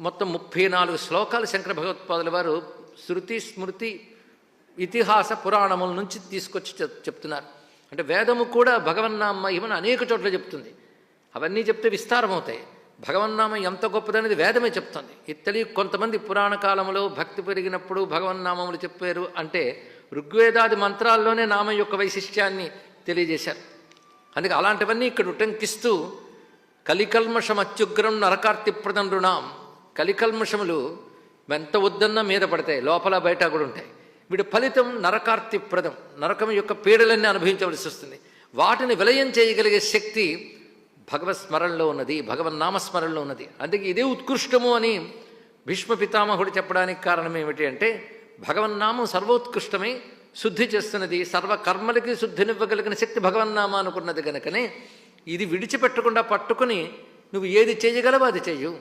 మొత్తం ముప్పై నాలుగు శ్లోకాలు శంకర భగవత్పాదుల వారు శృతి స్మృతి ఇతిహాస పురాణముల నుంచి తీసుకొచ్చి చెప్- చెప్తున్నారు. అంటే వేదము కూడా భగవన్నామ మహిమను అనేక చోట్ల చెప్తుంది. అవన్నీ చెప్తే విస్తారం అవుతాయి భగవన్నామం ఎంత గొప్పదనేది వేదమే చెప్తుంది. ఇది కొంతమంది పురాణ కాలంలో భక్తి పెరిగినప్పుడు భగవన్నామములు చెప్పారు అంటే ఋగ్వేదాది మంత్రాల్లోనే నామం యొక్క వైశిష్ట్యాన్ని తెలియజేశారు. అందుకే అలాంటివన్నీ ఇక్కడ ఉటంకిస్తూ కలికల్మషమత్యుగ్రం నరకార్తిప్రదం రుణాం కలికల్మషములు ఎంత వద్దన్నా మీద పడతాయి లోపల బయట కూడా ఉంటాయి. వీడి ఫలితం నరకార్తిప్రదం. నరకం యొక్క పీడలన్నీ అనుభవించవలసి వస్తుంది. వాటిని విలయం చేయగలిగే శక్తి భగవత్ స్మరణలో ఉన్నది భగవన్ నామస్మరణలో ఉన్నది. అందుకే ఇదే ఉత్కృష్టము అని భీష్మ పితామహుడు చెప్పడానికి కారణం ఏమిటి అంటే భగవన్నామం సర్వోత్కృష్టమై శుద్ధి చేస్తున్నది సర్వ కర్మలకి శుద్ధినివ్వగలిగిన శక్తి భగవన్నామా అనుకున్నది కనుకనే ఇది విడిచిపెట్టకుండా పట్టుకుని నువ్వు ఏది చేయగలవో అది చెయ్యు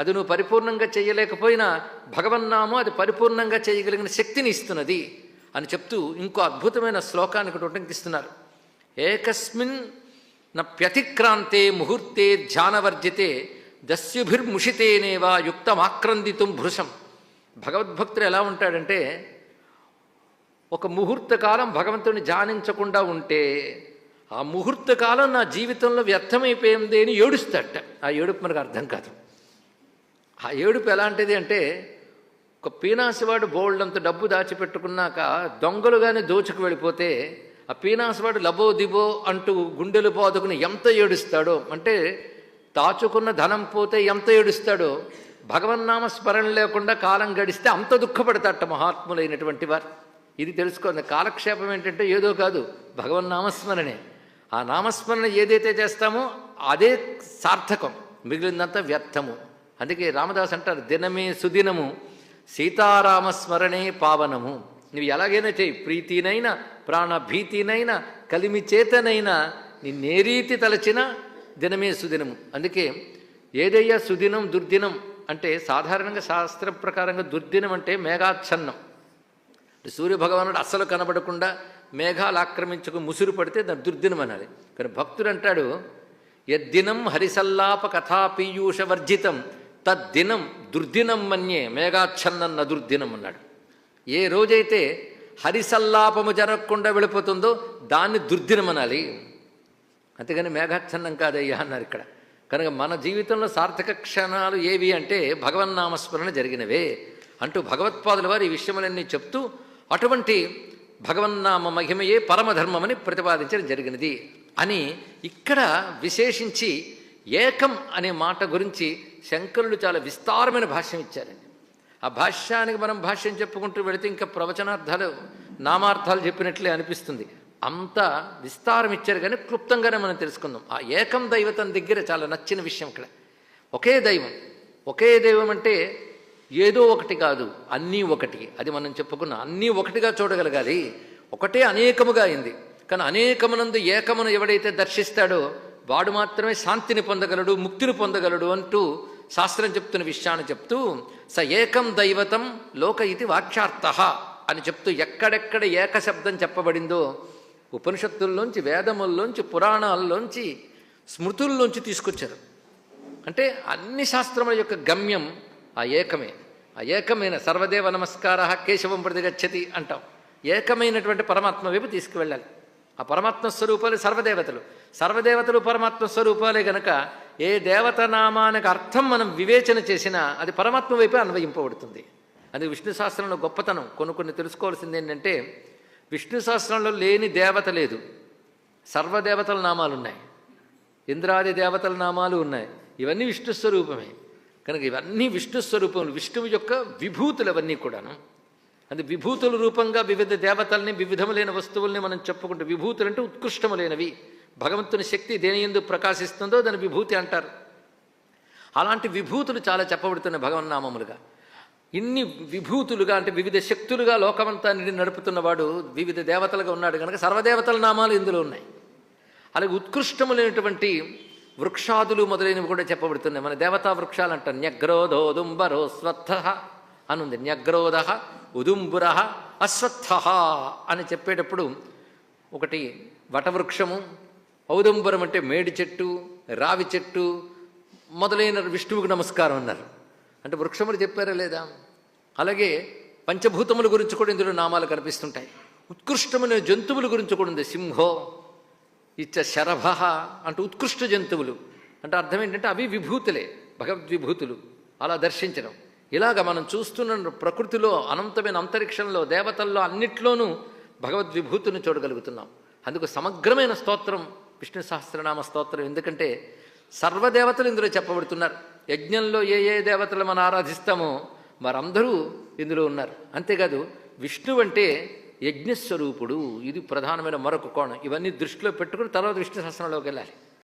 అది నువ్వు పరిపూర్ణంగా చేయలేకపోయినా భగవన్నామో అది పరిపూర్ణంగా చేయగలిగిన శక్తిని ఇస్తున్నది అని చెప్తూ ఇంకో అద్భుతమైన శ్లోకానికి ఉటంకిస్తున్నారు. ఏకస్మిన్ న వ్యతిక్రాంతే ముహూర్తే ధ్యానవర్జితే దస్యుభిర్ముషితేనేవా యుక్తమాక్రందితుం భృశం. భగవద్భక్తుడు ఎలా ఉంటాడంటే ఒక ముహూర్తకాలం భగవంతుని ధ్యానించకుండా ఉంటే ఆ ముహూర్తకాలం నా జీవితంలో వ్యర్థమైపోయింది అని ఏడుస్తాడట. ఆ ఏడుపు మనకు అర్థం కాదు. ఆ ఏడుపు ఎలాంటిది అంటే ఒక పీనాసివాడు బోల్డంత డబ్బు దాచిపెట్టుకున్నాక దొంగలు కానీ దోచుకు వెళ్ళిపోతే ఆ పీనాసివాడు లబో దిబో అంటూ గుండెలు బాదుకుని ఎంత ఏడుస్తాడో అంటే దాచుకున్న ధనం పోతే ఎంత ఏడుస్తాడో భగవన్నామ స్మరణ లేకుండా కాలం గడిస్తే అంత దుఃఖపడతాట మహాత్ములైనటువంటి వారు. ఇది తెలుసుకోండి కాలక్షేపం ఏంటంటే ఏదో కాదు భగవన్నామస్మరణే ఆ నామస్మరణ ఏదైతే చేస్తామో అదే సార్థకం మిగిలిందంతా వ్యర్థము. అందుకే రామదాస్ అంటారు దినమే సుదినము సీతారామస్మరణే పావనము. నువ్వు ఎలాగైనా చేయి ప్రీతినైనా ప్రాణభీతినైనా కలిమి చేతనైనా నిన్నేరీతి తలచిన దినమే సుదినము. అందుకే ఏదయ్యా సుదినం దుర్దినం అంటే సాధారణంగా శాస్త్ర ప్రకారంగా దుర్దినం అంటే మేఘాచ్ఛన్నం సూర్యభగవానుడు అస్సలు కనబడకుండా మేఘాలు ఆక్రమించుకు ముసురు పడితే దాని దుర్దినం అనాలి. కానీ భక్తుడు అంటాడు యద్దినం హరిసల్లాప కథాపీయూష వర్జితం తద్దినం దుర్దినం మన్యే మేఘాచ్ఛన్నం నదుర్దినం దుర్దినం అన్నాడు. ఏ రోజైతే హరిసల్లాపము జరగకుండా వెళ్ళిపోతుందో దాన్ని దుర్దినం అనాలి. అంతేగాని మేఘాచ్ఛన్నం కాదయ్యా అన్నారు ఇక్కడ. కనుక మన జీవితంలో సార్థక క్షణాలు ఏవి అంటే భగవన్నామస్మరణ జరిగినవే. అంటూ భగవత్పాదుల వారు ఈ విషయములన్నీ చెప్తూ అటువంటి భగవన్నామ మహిమయే పరమధర్మమని ప్రతిపాదించడం జరిగినది అని ఇక్కడ విశేషించి ఏకం అనే మాట గురించి శంకరులు చాలా విస్తారమైన భాష్యం ఇచ్చారండి. ఆ భాష్యానికి మనం భాష్యం చెప్పుకుంటూ వెళితే ఇంకా ప్రవచనార్థాలు నామార్థాలు చెప్పినట్లే అనిపిస్తుంది. అంత విస్తారం ఇచ్చారు కానీ క్లుప్తంగానే మనం తెలుసుకుందాం. ఆ ఏకం దైవతం దగ్గర చాలా నచ్చిన విషయం ఇక్కడ. ఒకే దైవం. ఒకే దైవం అంటే ఏదో ఒకటి కాదు అన్నీ ఒకటి. అది మనం చెప్పుకున్న అన్నీ ఒకటిగా చూడగలగాలి. ఒకటే అనేకముగా అయింది. కానీ అనేకమునందు ఏకమును ఎవడైతే దర్శిస్తాడో వాడు మాత్రమే శాంతిని పొందగలడు ముక్తిని పొందగలడు అంటూ శాస్త్రం చెప్తున్న విషయాన్ని చెప్తూ స ఏకం దైవతం లోక ఇది వాక్యార్థ అని చెప్తూ ఎక్కడెక్కడ ఏక శబ్దం చెప్పబడిందో ఉపనిషత్తుల్లోంచి వేదముల్లోంచి పురాణాల్లోంచి స్మృతుల్లోంచి తీసుకొచ్చారు. అంటే అన్ని శాస్త్రముల యొక్క గమ్యం ఆ ఏకమే. ఆ ఏకమైన సర్వదేవ నమస్కార కేశవం ప్రతిగచ్చతి అంటాం. ఏకమైనటువంటి పరమాత్మ వైపు తీసుకువెళ్ళాలి. ఆ పరమాత్మ స్వరూపాలు సర్వదేవతలు. సర్వదేవతలు పరమాత్మ స్వరూపాలే గనక ఏ దేవత నామానికి అర్థం మనం వివేచన చేసినా అది పరమాత్మ వైపే అన్వయింపబడుతుంది. అది విష్ణు శాస్త్రంలో గొప్పతనం. కొన్ని కొన్ని తెలుసుకోవాల్సింది ఏంటంటే విష్ణు శాస్త్రంలో లేని దేవత లేదు. సర్వదేవతల నామాలు ఉన్నాయి. ఇంద్రాది దేవతల నామాలు ఉన్నాయి. ఇవన్నీ విష్ణు స్వరూపమే. కనుక ఇవన్నీ విష్ణు స్వరూపములు. విష్ణువు యొక్క విభూతులు అవన్నీ కూడాను. అది విభూతుల రూపంగా వివిధ దేవతల్ని వివిధములైన వస్తువుల్ని మనం చెప్పుకుంటే విభూతులు అంటే ఉత్కృష్టములైనవి. భగవంతుని శక్తి దేని ఎందు ప్రకాశిస్తుందో దాని విభూతి అంటారు. అలాంటి విభూతులు చాలా చెప్పబడుతున్నాయి భగవన్నామములుగా. ఇన్ని విభూతులుగా అంటే వివిధ శక్తులుగా లోకమంతా నిండి నడుపుతున్నవాడు వివిధ దేవతలుగా ఉన్నాడు కనుక సర్వదేవతల నామాలు ఇందులో ఉన్నాయి. అలాగే ఉత్కృష్టములైనటువంటి వృక్షాదులు మొదలైనవి కూడా చెప్పబడుతున్నాయి. మన దేవతా వృక్షాలు అంటారు న్యగ్రోధోదుంబరో స్వత్థ అనుంది న్యగ్రోధ ఉదుంబుర అశ్వత్థ అని చెప్పేటప్పుడు ఒకటి వటవృక్షము ఔదంబరం అంటే మేడి చెట్టు రావి చెట్టు మొదలైన విష్ణువుకు నమస్కారం అన్నారు. అంటే వృక్షములు చెప్పారా లేదా? అలాగే పంచభూతముల గురించి కూడా ఇందులో నామాలు కనిపిస్తుంటాయి. ఉత్కృష్టమైన జంతువుల గురించి కూడా ఉంది. సింహో ఇచ్చ శరభ అంటే ఉత్కృష్ట జంతువులు. అంటే అర్థం ఏంటంటే అవి విభూతులే భగవద్విభూతులు. అలా దర్శించడం. ఇలాగ మనం చూస్తున్న ప్రకృతిలో అనంతమైన అంతరిక్షంలో దేవతల్లో అన్నిట్లోనూ భగవద్విభూతిని చూడగలుగుతున్నాం. అందుకు సమగ్రమైన స్తోత్రం విష్ణు సహస్రనామ స్తోత్రం. ఎందుకంటే సర్వదేవతలు ఇందులో చెప్పబడుతున్నారు. యజ్ఞంలో ఏ ఏ దేవతలు మనం ఆరాధిస్తామో వారందరూ ఇందులో ఉన్నారు. అంతేకాదు విష్ణు అంటే యజ్ఞస్వరూపుడు. ఇది ప్రధానమైన మరొక కోణం. ఇవన్నీ దృష్టిలో పెట్టుకుని తర్వాత విష్ణు సహస్రంలోకి వెళ్ళాలి.